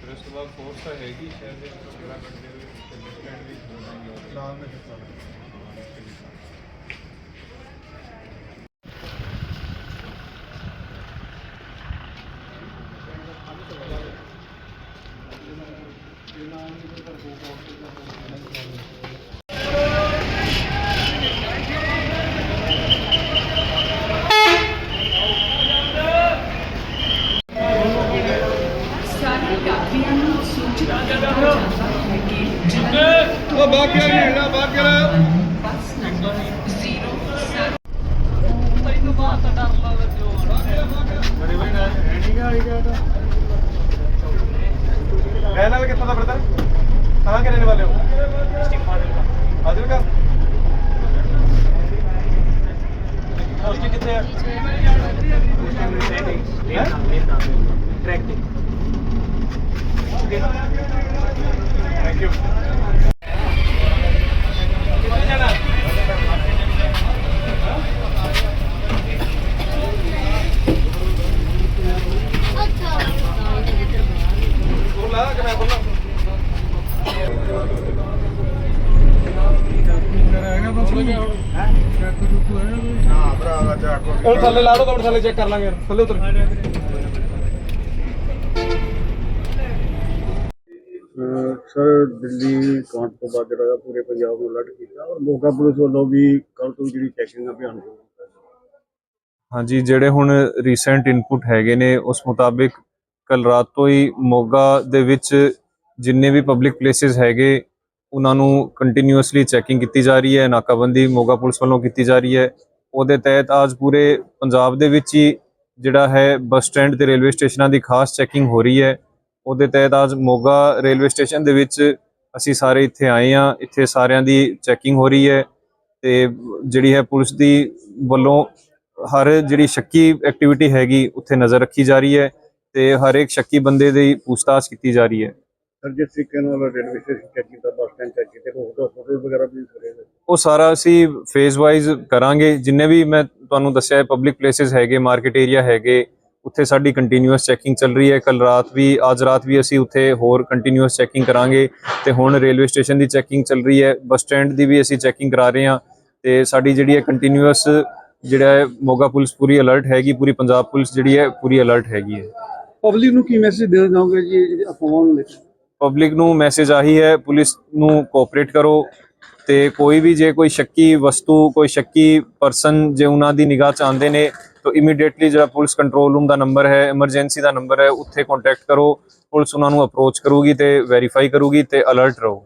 ਫਿਰ ਉਸ ਤੋਂ ਬਾਅਦ ਫੋਰਸ ਤਾਂ ਹੈਗੀ ਸ਼ਹਿਰ ਦੇ ਵਿੱਚ ਜਿਹੜਾ ਕੱਢਦੇ ਹੋਏ ਤੇ ਸਟੈਂਡ ਵੀ ਹੋ ਜਾਣਗੇ ਨਾਲ में ਸਾਰੇ रहने वाले कितना था ब्रदर कहाँ के रहने वाले हो? फाजिल का। उसकी कितने हैं? थैंक यू ਹੁਣ ਥੱਲੇ ਲਾ ਦੋ ਤਾਂ ਥੱਲੇ ਚੈੱਕ ਕਰ ਲਾਂਗੇ ਥੱਲੇ ਉਤਰ। ਸਰ ਦਿੱਲੀ ਕਾਂਡ ਤੋਂ ਬਾਅਦ ਜਿਹੜਾ ਪੂਰੇ ਪੰਜਾਬ ਨੂੰ ਅਲਰਟ ਕੀਤਾ ਔਰ ਮੋਗਾ ਪੁਲਿਸ ਵੱਲੋਂ ਵੀ ਕੱਲ ਤੋਂ ਜਿਹੜੀ ਚੈਕਿੰਗ ਅਭਿਆਨ ਸ਼ੁਰੂ ਹਾਂਜੀ ਜਿਹੜੇ ਹੁਣ ਰੀਸੈਂਟ ਇਨਪੁਟ ਹੈਗੇ ਨੇ ਉਸ ਮੁਤਾਬਿਕ ਕੱਲ ਰਾਤ ਤੋਂ ਹੀ ਮੋਗਾ ਦੇ ਵਿੱਚ ਜਿੰਨੇ ਵੀ ਪਬਲਿਕ ਪਲੇਸਿਸ ਹੈਗੇ ਉਹਨਾਂ ਨੂੰ ਕੰਟੀਨਿਊਸਲੀ ਚੈਕਿੰਗ ਕੀਤੀ ਜਾ ਰਹੀ ਹੈ, ਨਾਕਾਬੰਦੀ ਮੋਗਾ ਪੁਲਿਸ ਵੱਲੋਂ ਕੀਤੀ ਜਾ ਰਹੀ ਹੈ। ਉਹਦੇ ਤਹਿਤ ਅੱਜ ਪੂਰੇ ਪੰਜਾਬ ਦੇ ਵਿੱਚ ਹੀ ਜਿਹੜਾ ਹੈ ਬੱਸ ਸਟੈਂਡ ਤੇ ਰੇਲਵੇ ਸਟੇਸ਼ਨਾਂ ਦੀ ਖਾਸ ਚੈਕਿੰਗ ਹੋ ਰਹੀ ਹੈ। ਉਹਦੇ ਤਹਿਤ ਅੱਜ ਮੋਗਾ ਰੇਲਵੇ ਸਟੇਸ਼ਨ ਦੇ ਵਿੱਚ ਅਸੀਂ ਸਾਰੇ ਇੱਥੇ ਆਏ ਆ ਇੱਥੇ ਸਾਰਿਆਂ ਦੀ ਚੈਕਿੰਗ ਹੋ ਰਹੀ ਹੈ ਤੇ ਜਿਹੜੀ ਹੈ ਪੁਲਿਸ ਦੀ ਵੱਲੋਂ ਹਰ ਜਿਹੜੀ ਸ਼ੱਕੀ ਐਕਟੀਵਿਟੀ ਹੈਗੀ, ਉੱਥੇ ਨਜ਼ਰ ਰੱਖੀ ਜਾ ਰਹੀ ਹੈ ਤੇ ਹਰ ਇੱਕ ਸ਼ੱਕੀ ਬੰਦੇ ਦੀ ਪੁੱਛਤਾਛ ਕੀਤੀ ਜਾ ਰਹੀ ਹੈ। ਸਰ ਜਿਸ ਤਰੀਕੇ ਨਾਲ ਰੇਲਵੇ ਸਟੇਸ਼ਨ ਚੈੱਕ ਕੀਤਾ ਬੱਸ ਸਟੈਂਡ ਚੈੱਕ ਕੀਤੇ ਫੋਟੋ ਵਗੈਰਾ ਵੀ ਕਰੇ ਨੇ ਉਹ ਸਾਰਾ ਅਸੀਂ ਫੇਜ਼ ਵਾਈਜ਼ ਕਰਾਂਗੇ। ਜਿੰਨੇ ਵੀ ਮੈਂ ਤੁਹਾਨੂੰ ਦੱਸਿਆ ਹੈ ਪਬਲਿਕ ਪਲੇਸਿਸ ਹੈਗੇ ਮਾਰਕੀਟ ਏਰੀਆ ਹੈਗੇ ਉੱਥੇ ਸਾਡੀ ਕੰਟੀਨਿਊਅਸ ਚੈਕਿੰਗ ਚੱਲ ਰਹੀ ਹੈ। ਕੱਲ ਰਾਤ ਵੀ ਅੱਜ ਰਾਤ ਵੀ ਅਸੀਂ ਉੱਥੇ ਹੋਰ ਕੰਟੀਨਿਊਅਸ ਚੈਕਿੰਗ ਕਰਾਂਗੇ। ਤੇ ਹੁਣ ਰੇਲਵੇ ਸਟੇਸ਼ਨ ਦੀ ਚੈਕਿੰਗ ਚੱਲ ਰਹੀ ਹੈ। ਬੱਸ ਸਟੈਂਡ ਦੀ ਵੀ ਅਸੀਂ ਚੈਕਿੰਗ ਕਰਾ ਰਹੇ ਹਾਂ। ਤੇ ਸਾਡੀ ਜਿਹੜੀ ਹੈ ਕੰਟੀਨਿਊਅਸ ਜਿਹੜਾ ਹੈ ਮੋਗਾ ਪੁਲਿਸ ਪੂਰੀ ਅਲਰਟ ਹੈਗੀ ਪੂਰੀ ਪੰਜਾਬ ਪੁਲਿਸ ਜਿਹੜੀ ਹੈ ਪੂਰੀ ਅਲਰਟ ਹੈਗੀ ਹੈ। ਪਬਲਿਕ ਨੂੰ ਕੀ ਮੈਸੇਜ ਦੇਣਾ ਚਾਹੋਗੇ ਜੀ ਅਫਵਾਹਾਂ ਨੂੰ? ਲੈ ਕੇ ਪਬਲਿਕ ਨੂੰ ਮੈਸੇਜ ਆਹੀ ਹੈ, ਪੁਲਿਸ ਨੂੰ ਕੋਆਪਰੇਟ ਕਰੋ ਤੇ ਕੋਈ ਵੀ ਜੇ ਕੋਈ ਸ਼ੱਕੀ ਵਸਤੂ, ਕੋਈ ਸ਼ੱਕੀ ਪਰਸਨ ਜੇ ਉਹਨਾਂ ਦੀ ਨਿਗਾਹ ਚ ਆਉਂਦੇ ਨੇ, ਤਾਂ ਇਮੀਡੀਏਟਲੀ ਜਿਹੜਾ ਪੁਲਿਸ ਕੰਟਰੋਲ ਰੂਮ ਦਾ ਨੰਬਰ ਹੈ ਐਮਰਜੈਂਸੀ ਦਾ ਨੰਬਰ ਹੈ, ਉੱਥੇ ਕੰਟੈਕਟ ਕਰੋ, ਪੁਲਿਸ ਉਹਨਾਂ ਨੂੰ ਅਪਰੋਚ ਕਰੂਗੀ ਤੇ ਵੈਰੀਫਾਈ ਕਰੂਗੀ ਤੇ ਅਲਰਟ ਰਹੋ।